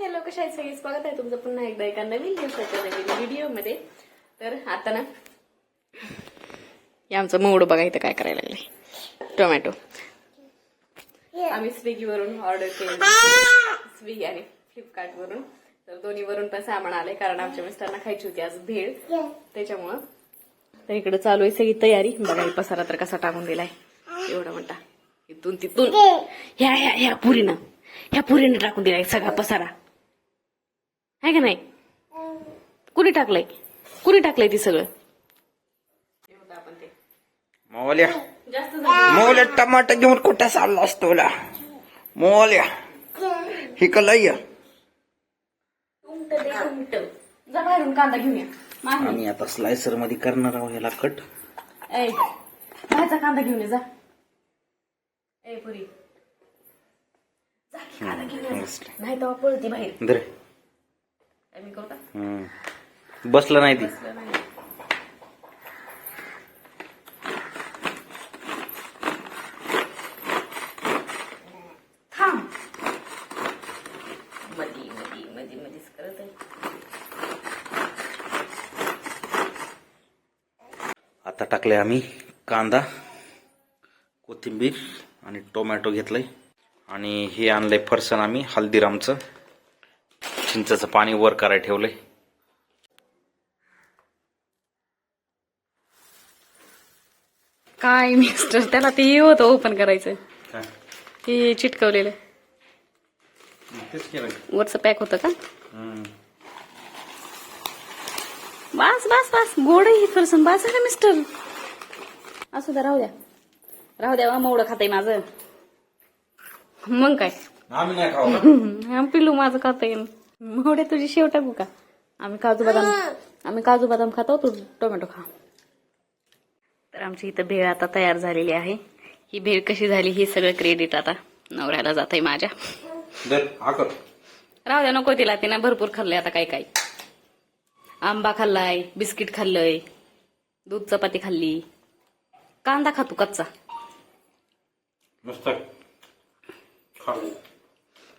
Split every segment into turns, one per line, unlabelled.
Hello कशा आहे सगळी स्वागत आहे. तुमचं पुन्हा एकदा एका नवीन दिवसाच्या नवीन व्हिडिओमध्ये. तर आता ना हे आमचं मोड बघा इथं काय करायला लागले टोमॅटो आम्ही स्विगीवरून ऑर्डर केली स्विगी आणि फ्लिपकार्टवरून. तर दोन्हीवरून पण सामान आले कारण आमच्या मिस्टरांना खायची होती आज भेळ. त्याच्यामुळं तर इकडे चालू आहे सगळी तयारी. बघा हे पसारा तर कसा टाकून दिलाय. एवढा म्हणता इथून तिथून. ह्या ह्या ह्या पुरीनं. ह्या पुरीनं टाकून दिलाय सगळा पसारा. आहे का नाही? कुणी टाकलंय? कुणी टाकलंय ती सगळं?
मोल्या. मोल्या टमाटर घेऊन कुठे चालला असतो मोल्या. ही
जा बाहेरून कांदा घेऊन या. माही
आणि आता स्लायसरमध्ये करणार आहोत याला कट
बाहेरचा कांदा घेऊन ये जा. ए पुरी. जा की कांदा घेऊन ये. नाही तर पळती बाहेर
दरे
काय मी करू का
हम्म. बसलं नाही ती. आता टाकले आम्ही कांदा कोथिंबीर आणि टोमॅटो घेतलंय. आणि हे आणलंय फरसाण आम्ही हल्दीरामचं. चिंचाचं पाणी वर करायला ठेवलंय.
काय मिस्टर त्याला ते होतं ओपन करायचं. ते चिटकवलेलं.
तेच केलं
वरचं पॅक होतं का? बस बस बस. गोड आहे ही फरसन बस आहे मिस्टर असू द्या राहू द्या. राहू द्या मोवडं खाताय माझं. मग काय?
आम्ही नाही खाऊ.
हा, पिल्लू माझं खाता येईल मोवड्या तुझी शेव टाकू का? आम्ही काजू बदाम आम्ही काजू बदाम खातो तू टोमॅटो खा. आमची इथं भेळ आता तयार झालेली आहे. ही भेळ कशी झाली हे सगळं क्रेडिट आता नवऱ्याला जात आहे माझ्या राहू द्या नको तिला तिनं भरपूर खाल्लंय आता काय काय आंबा खाल्लाय बिस्किट खाल्लंय दूध चपाती खाल्ली. कांदा खातो कच्चा.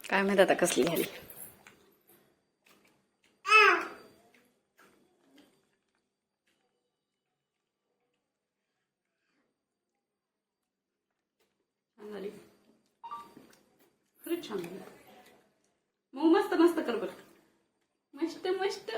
काय माहीत आता कसली झाली. छान झाली खरंच छान झाली. मऊ मस्त मस्त कर बर. मस्त मस्त.